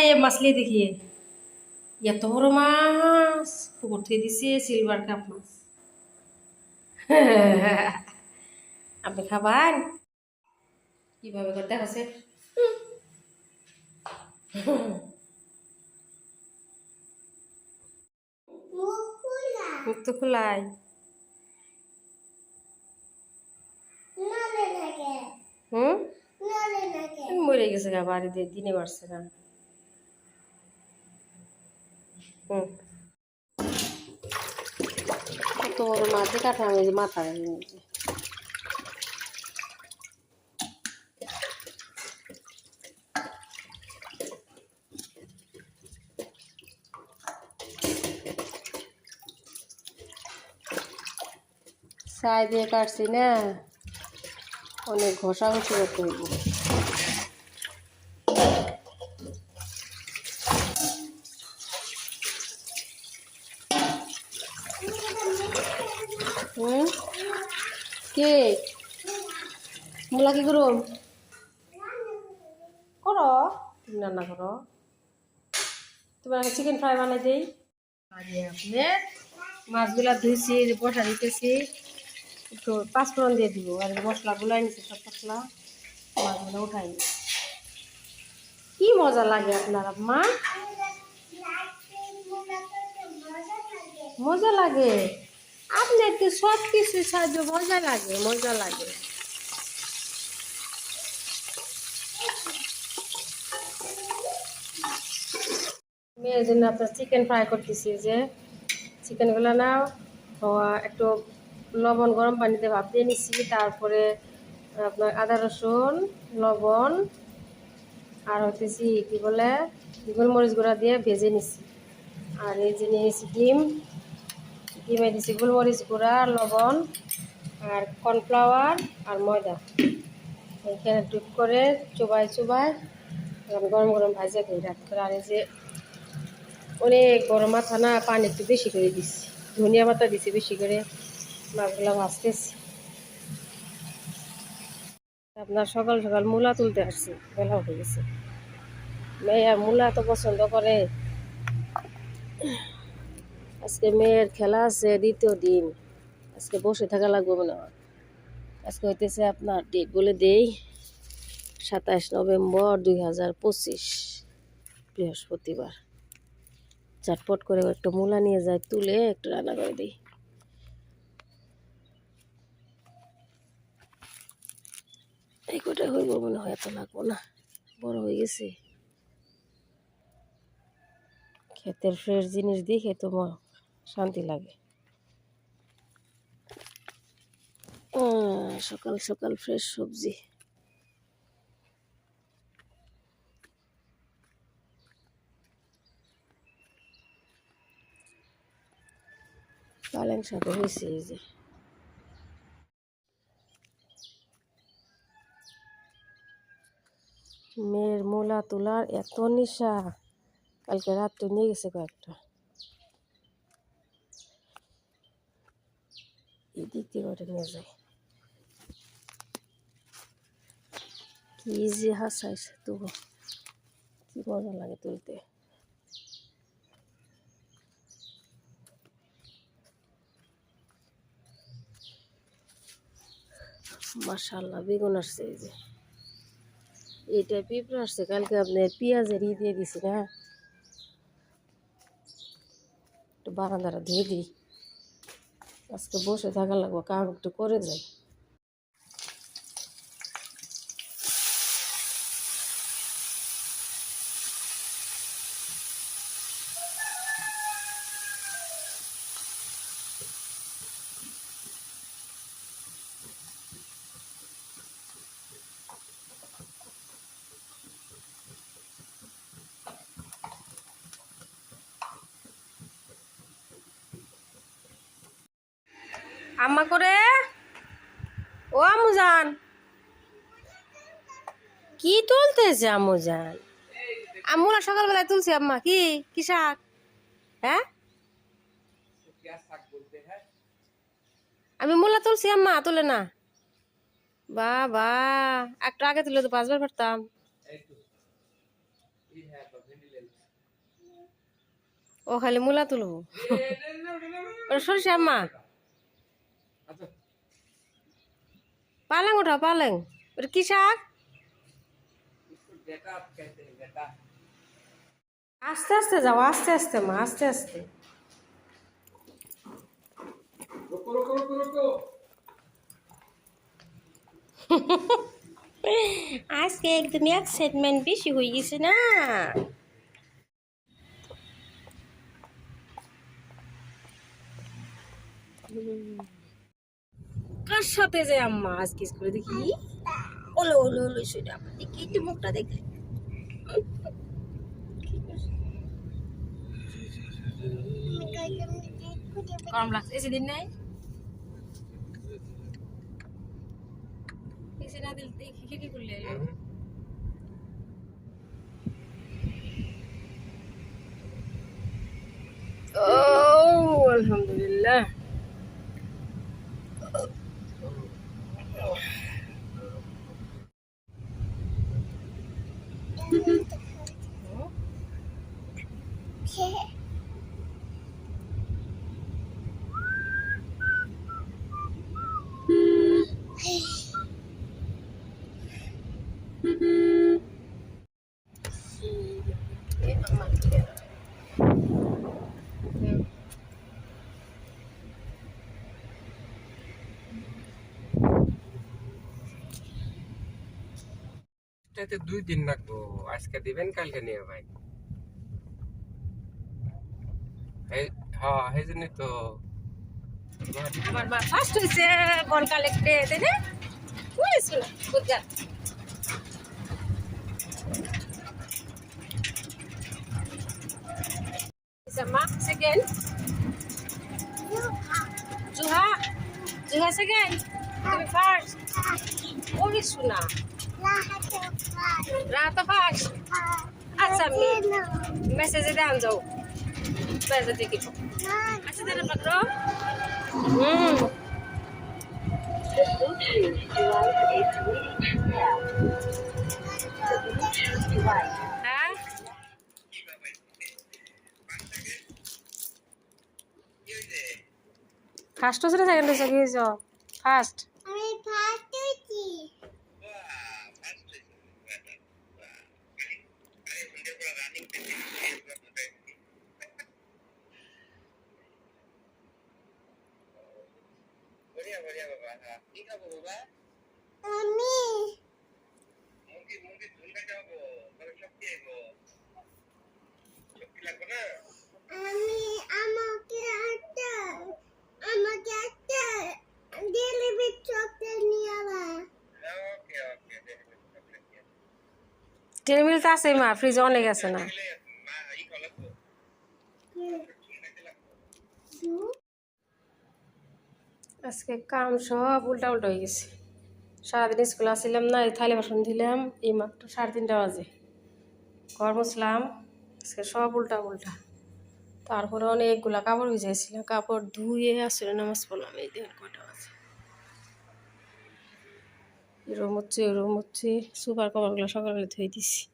ये मछली देखिए এত বড় মাছ পুকুর থেকে দিছে সিলভার কাপ মাছ আপনি খাবেন কিভাবে করে দেখাচ্ছে মুখ তো খোলাই হুম মরে গেছে গা বাড়িতে দিনে পারছে না হুম। ছাই দিয়ে কাটছি না। অনেক ঘষা ঘষি করতে হইব হুম কে? মূলা কি করুম করো। তুমি রান্না করো। তোমার আগে চিকেন ফ্রাই বানাই দেই। মাছগুলা ধুইছি বসা দিতেছি। একটু পাঁচফোড়ন দিয়ে দিব আর মশলা গুলাই নিছি সব মশলা। মাছগুলো উঠাই কি মজা লাগে আপনার মা মজা লাগে। আপনি একটু সব কিছু সাহায্য মজা লাগে মজা লাগে। মেয়ের জন্য আপনার চিকেন ফ্রাই করতেছি যে চিকেনগুলো না একটু লবণ, গরম পানিতে ভাপ দিয়ে নিচ্ছি তারপরে আপনার আদা, রসুন, লবণ, আর হতেছি কি বলে, গোলমরিচ গুঁড়া দিয়ে ভেজে নিচ্ছি আর এই যে নিয়েছি ডিম। ডিমে দিছি গোলমরিচ গুঁড়া, লবণ আর কর্নফ্লাওয়ার আর ময়দা। এখানে টুক করে চুবাই চুবাই গরম গরম ভাজা দিয়ে রাখতে হবে। আর এই যে অনেক গরম মাথা না, পানি একটু বেশি করে দিছি ধনিয়া পাতা দিছি বেশি করে, মাছগুলো ভাজতেছি। আপনার সকাল সকাল মূলা তুলতে আসছি, বেলা উঠে গেছে। মেয়ে আর মূলা তো পছন্দ করে। আজকে মেয়ের খেলা আছে দ্বিতীয় দিন। আজকে বসে থাকা লাগবে মনে হয়। আজকে হইতেছে আপনার ডেট বলে দেই, সাতাশ নভেম্বর দুই হাজার পঁচিশ, বৃহস্পতিবার। চটপট করে একটু মূলা নিয়ে যাই, তুলে একটু রান্না করে দিই। এই কটা হইব মনে হয়, এত লাগবো না। বড় হয়ে গেছে। ক্ষেতের ফ্রেশ জিনিস দেখে তো মা শান্তি লাগে। সকাল সকাল ফ্রেশ সবজি। পালেং শাক হয়েছে এই যে। মেয়ের মূলা তোলার এত নিশা। কালকে রাত্রে নিয়ে গেছে কয়েকটা। এদিক দিয়ে করে নিয়ে যায় কি যে হাসাইছে তবু, কি মজা লাগে তুলতে। মাশাল্লাহ বেগুন আসছে এই যে। এইটা পিঁপড়ে আসছে, কালকে আপনার পেঁয়াজের ই দিয়ে দিছি না? একটু বারান্দাটা ধুয়ে দিই। আজকে বসে থাকা লাগবো কাম একটু করে যাই আম্মা করে? ও আমুজান কি তুলতেছে আমুজান আম্মুরা সকালবেলায় তুলছি আম্মা, কি? কি শাক? হ্যাঁ? আমি মূলা তুলছি আম্মা, তুলে না। বাবা, একটু আগে তুলে তো পাঁচবার পারতাম। ও খালি মূলা তুলবো। সরিষা আম্মা? পালেং ওঠা, পালেং। ওটা কি শাক? আস্তে আস্তে যাও, আস্তে আস্তে মা, আস্তে আস্তে। আজকে একদম এক্সাইটমেন্ট বেশি হয়ে গেছে না। কার সাথে যে আম্মা আজকে করে দেখি। ওলো ওলো ওলো সেটা আমার দেখি একটু মুখটা দেখি। আলহামদুলিল্লাহ। এটাতে দুই দিন লাগবো। আজকে দিবেন, কালকে নিয়ে ভাই। হ্যাঁ সেই তো। আমার ফার্স্ট হয়েছে বল রাত ফার্স্ট আচ্ছা আমি মেসেজে দেন যাও মেসেজে দেখি আচ্ছা দেন পাত্র হুম হ্যাঁ ফার্স্ট হচ্ছে না সেকেন্ড হচ্ছে কি হয়েছ ফার্স্ট আমি ফার্স্ট হয়েছি আমি আমি আমাকে একটা আমাকে একটা ডেলিভারি চকলেট নিয়ে আবা টেন তো আছে মা ফ্রিজে অনেক আছে না। আজকে কাম সব উল্টা উল্টা হয়ে গেছে। সারাদিন স্কুল আসছিলাম না, এই থালি বাসন দিলাম, এই মাত্র সাড়ে তিনটা বাজে। ঘর মুছলাম, আজকে সব উল্টা উল্টা তারপরে অনেকগুলা কাপড় ভিজাইছিলাম, কাপড় ধুয়ে আসলে নামাজ পড়লাম, এই দিন কটা বাজে। এরম হচ্ছে এরম হচ্ছে সুপার কভারগুলো সকালবেলা ধুয়ে দিছি।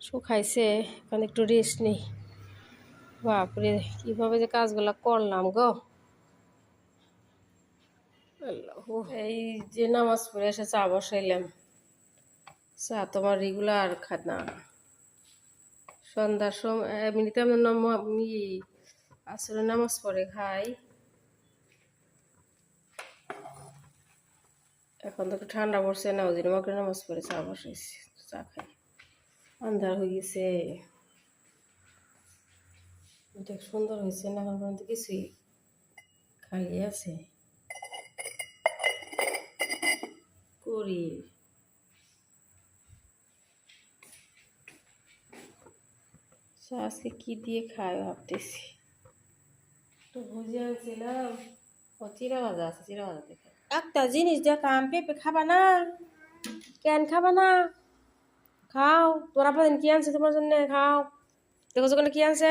শুকাইছে এখন একটু রেস্ট নেই। বাপরে কীভাবে যে কাজগুলো করলাম গো। এই যে নামাজ পড়ে এসে চা বসাইলাম। চা তোমার রেগুলার খানা। সন্ধ্যার সময় এমনিতে আমরা নম- ই আসলে নামাজ পড়ে খাই। এখন তো একটু ঠান্ডা পড়ছে না জন্য মগরে নামাজ পড়ে চা বসাইছি চা খাই। আন্ধার হয়ে গেছে। দেখ সুন্দর হয়েছে না, এখন পর্যন্ত কিছুই খালি আছে। করি। আজকে কি দিয়ে খাই ভাবতেছি। তো ভুজে আনছিলাম, ও চিরা ভাজা আছে চিরা ভাজা দেখে একটা জিনিস দেখাম পেঁপে খাবা না। কেন খাবা না? খাও। তোরা পাদিন কি আনছে তোমার জন্য? খাও। দেখো কি আনছে?